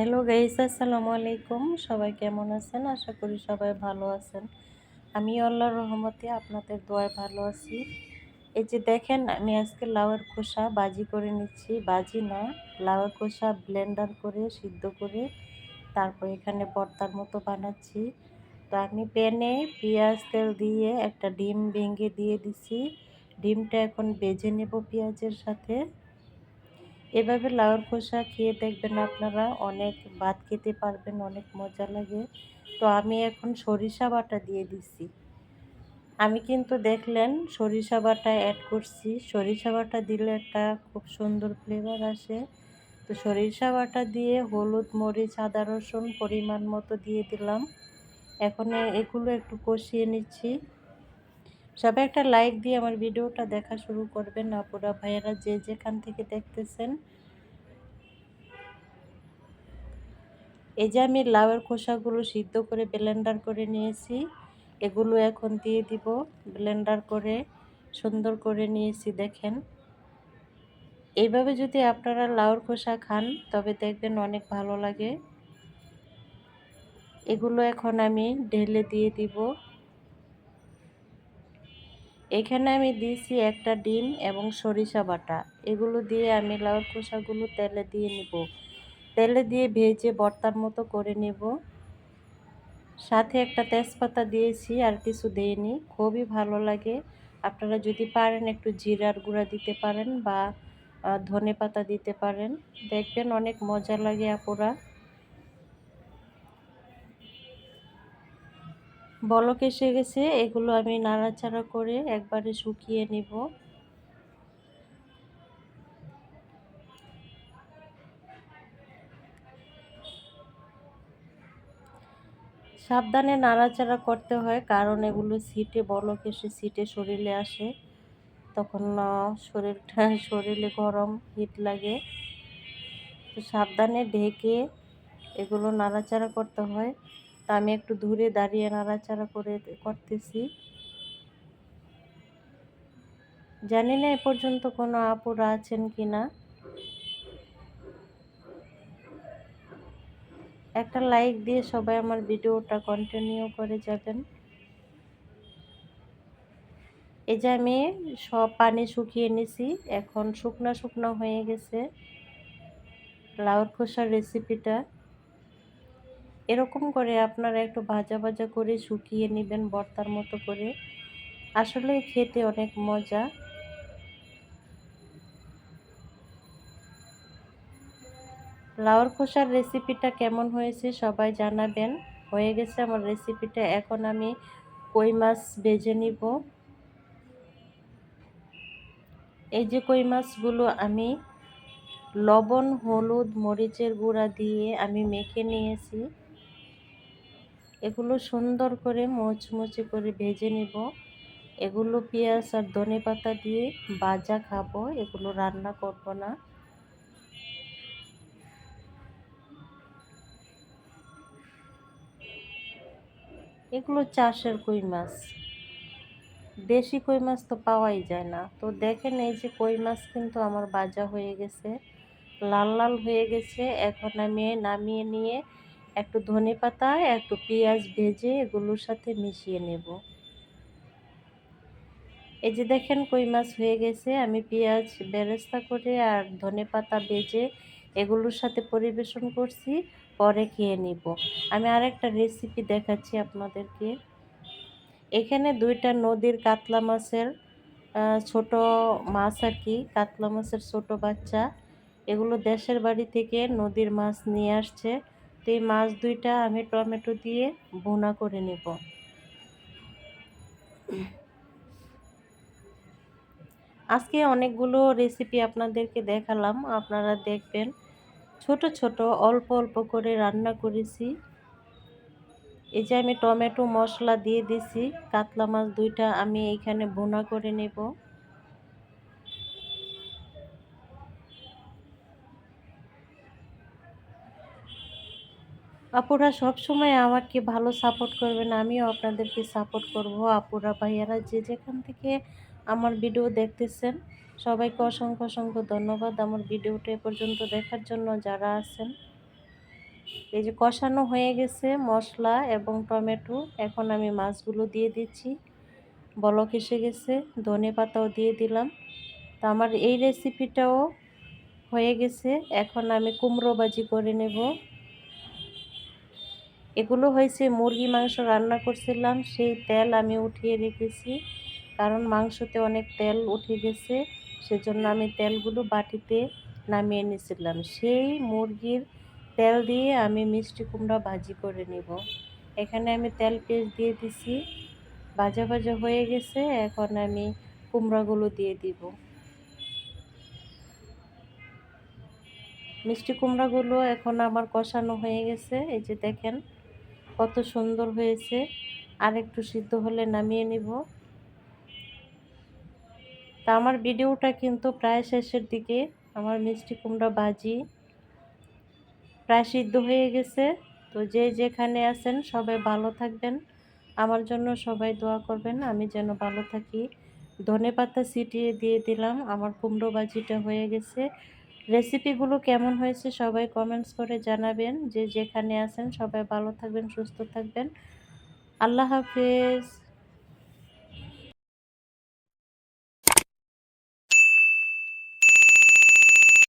Hello guys আসসালামু আলাইকুম। সবাই কেমন আছেন? আশা করি সবাই ভালো আছেন। আমি আল্লাহর রহমতে আপনাদের দোয়ায় ভালো আছি। এই যে দেখেন, আমি আজকে লাউয়ের খোসা বাজি করে নিচ্ছি। বাজি না, লাউয়ের খোসা ব্লেন্ডার করে, সিদ্ধ করে তারপর এখানে পর্তার মতো বানাচ্ছি। তো আমি প্যানে পেঁয়াজ, তেল দিয়ে একটা ডিম ভেঙে দিয়ে দিছি। ডিমটা এখন বেজে নেব পেঁয়াজের সাথে। এভাবে লাউর খোসা খেয়ে দেখবেন আপনারা অনেক ভাত খেতে পারবেন, অনেক মজা লাগে। তো আমি এখন সরিষা বাটা দিয়ে দিছি। আমি কিন্তু দেখলেন সরিষা বাটা অ্যাড করছি। সরিষা বাটা দিলে একটা খুব সুন্দর ফ্লেভার আসে। তো সরিষা বাটা দিয়ে হলুদ, মরিচ, আদা, রসুন পরিমাণ মতো দিয়ে দিলাম। এখন এগুলো একটু কষিয়ে নিচ্ছি। সবাই একটা লাইক দিয়ে আমার ভিডিওটা দেখা শুরু করবেন, আপুরা ভাইয়েরা যে যেখান থেকে দেখতেছেন। এই যে আমি লাউয়ের খোসাগুলো সিদ্ধ করে ব্লেন্ডার করে নিয়েছি, এগুলো এখন দিয়ে দিব ব্লেন্ডার করে, সুন্দর করে নিয়েছি, দেখেন। এইভাবে যদি আপনারা লাউর খোসা খান, তবে দেখবেন অনেক ভালো লাগে। এগুলো এখন আমি ঢেলে দিয়ে দিব। এখানে আমি দিয়েছি একটা ডিম এবং সরিষা বাটা। এগুলো দিয়ে আমি লাউর খোসাগুলো তেলে দিয়ে নিব। তেলে দিয়ে ভেজে বর্তার মতো করে নেব। সাথে একটা তেজপাতা দিয়েছি, আর কিছু দিইনি। খুবই ভালো লাগে। আপনারা যদি পারেন একটু জিরার গুঁড়া দিতে পারেন বা ধনে পাতা দিতে পারেন। দেখবেন অনেক মজা লাগে আপুরা। বলক এসে গেছে, এগুলো আমি নাড়াচাড়া করে একবারে শুকিয়ে নিব। সাবধানে নাড়াচাড়া করতে হয়, কারণ এগুলো সিটে বলক এসে সিটে শরীরে আসে। তখন শরীরটা, শরীরে গরম হিট লাগে। তো সাবধানে ঢেকে এগুলো নাড়াচাড়া করতে হয়। তা আমি একটু দূরে দাঁড়িয়ে নাড়াচাড়া করে করতেছি। জানি না এ পর্যন্ত কোনো আপুরা আছেন কি না। একটা লাইক দিয়ে সবাই আমার ভিডিওটা কন্টিনিউ করে যাবেন। এই যে আমি সব পানি শুকিয়ে নিছি, এখন শুকনা শুকনো হয়ে গেছে। লাউর খোসার রেসিপিটা এরকম করে আপনারা একটু ভাজা ভাজা করে শুকিয়ে নেবেন বর্তার মতো করে। আসলে খেতে অনেক মজা। লাউর খোসার রেসিপিটা কেমন হয়েছে সবাই জানাবেন। হয়ে গেছে আমার রেসিপিটা, এখন আমি কই মাছ ভেজে নিব। এই যে কই মাছগুলো আমি লবণ, হলুদ, মরিচের গুঁড়া দিয়ে আমি মেখে নিয়েছি। এগুলো সুন্দর করে মুচমুচে করে ভেজে নিব। এগুলো পেঁয়াজ আর ধনে পাতা দিয়ে বাজা খাব, এগুলো রান্না করব না। এগুলো চাষের কই মাছ। দেশি কই মাছ তো পাওয়াই যায় না। তো দেখেন এই যে কই মাছ কিন্তু আমার বাজা হয়ে গেছে, লাল লাল হয়ে গেছে। এখন আমি নামিয়ে নিয়ে একটু ধনে পাতা, একটু পেঁয়াজ ভেজে এগুলোর সাথে মিশিয়ে নেব। এই যে দেখেন কই মাছ হয়ে গেছে। আমি পেঁয়াজ বেরেস্তা করে আর ধনে পাতা ভেজে এগুলোর সাথে পরিবেশন করছি, পরে খেয়ে নিব। আমি আরেকটা রেসিপি দেখাচ্ছি আপনাদেরকে। এখানে দুইটা নদীর কাতলা মাছের ছোট মাছ আর কি, কাতলা মাছের ছোট বাচ্চা। এগুলো দেশের বাড়ি থেকে নদীর মাছ নিয়ে আসছে। তো এই মাছ দুইটা আমি টমেটো দিয়ে বোনা করে নেব। আজকে অনেকগুলো রেসিপি আপনাদেরকে দেখালাম, আপনারা দেখবেন ছোট ছোট অল্প অল্প করে রান্না করেছি। এই যে আমি টমেটো মশলা দিয়ে দিছি, কাতলা মাছ দুইটা আমি এইখানে বোনা করে নেব। আপুরা সবসময় আমাকে ভালো সাপোর্ট করবেন আমিও আপনাদেরকে সাপোর্ট করব। আপুরা ভাইয়ারা যে যেখান থেকে আমার ভিডিও দেখতেছেন, সবাইকে অসংখ্য অসংখ্য ধন্যবাদ আমার ভিডিওটা এ পর্যন্ত দেখার জন্য যারা আছেন। এই যে কষানো হয়ে গেছে মশলা এবং টমেটো, এখন আমি মাছগুলো দিয়ে দিচ্ছি। বলক এসে গেছে, ধনে পাতাও দিয়ে দিলাম। তো আমার এই রেসিপিটাও হয়ে গেছে, এখন আমি কুমড়ো বাজি করে নেব। এগুলো হয়েছে মুরগি মাংস রান্না করছিলাম, সেই তেল আমি উঠিয়ে রেখেছি। কারণ মাংসতে অনেক তেল উঠে গেছে, সেজন্য আমি তেলগুলো বাটিতে নামিয়ে নিয়েছিলাম। সেই মুরগির তেল দিয়ে আমি মিষ্টি কুমড়া ভাজি করে নেব। এখানে আমি তেল পেস্ট দিয়ে দিছি, ভাজা ভাজা হয়ে গেছে, এখন আমি কুমড়াগুলো দিয়ে দিব। মিষ্টি কুমড়াগুলো এখন আমার কষানো হয়ে গেছে, এই যে দেখেন। কত সুন্দর হয়েছে। আর একটু সিদ্ধ হলে নামিয়ে নিব। তা আমার ভিডিওটা কিন্তু প্রায় শেষের দিকে। আমার মিষ্টি কুমড়া ভাজি প্রায় সিদ্ধ হয়ে গেছে। তো যে যেখানে আছেন সবাই ভালো থাকবেন। আমার জন্য সবাই দোয়া করবেন। আমি যেন ভালো থাকি। ধনে পাতা ছিটিয়ে দিয়ে দিলাম। আমার কুমড়ো ভাজিটা হয়ে গেছে। রেসিপিগুলো কেমন হয়েছে সবাই কমেন্টস করে জানাবেন। যে যেখানে আছেন সবাই ভালো থাকবেন, সুস্থ থাকবেন। আল্লাহ হাফেজ।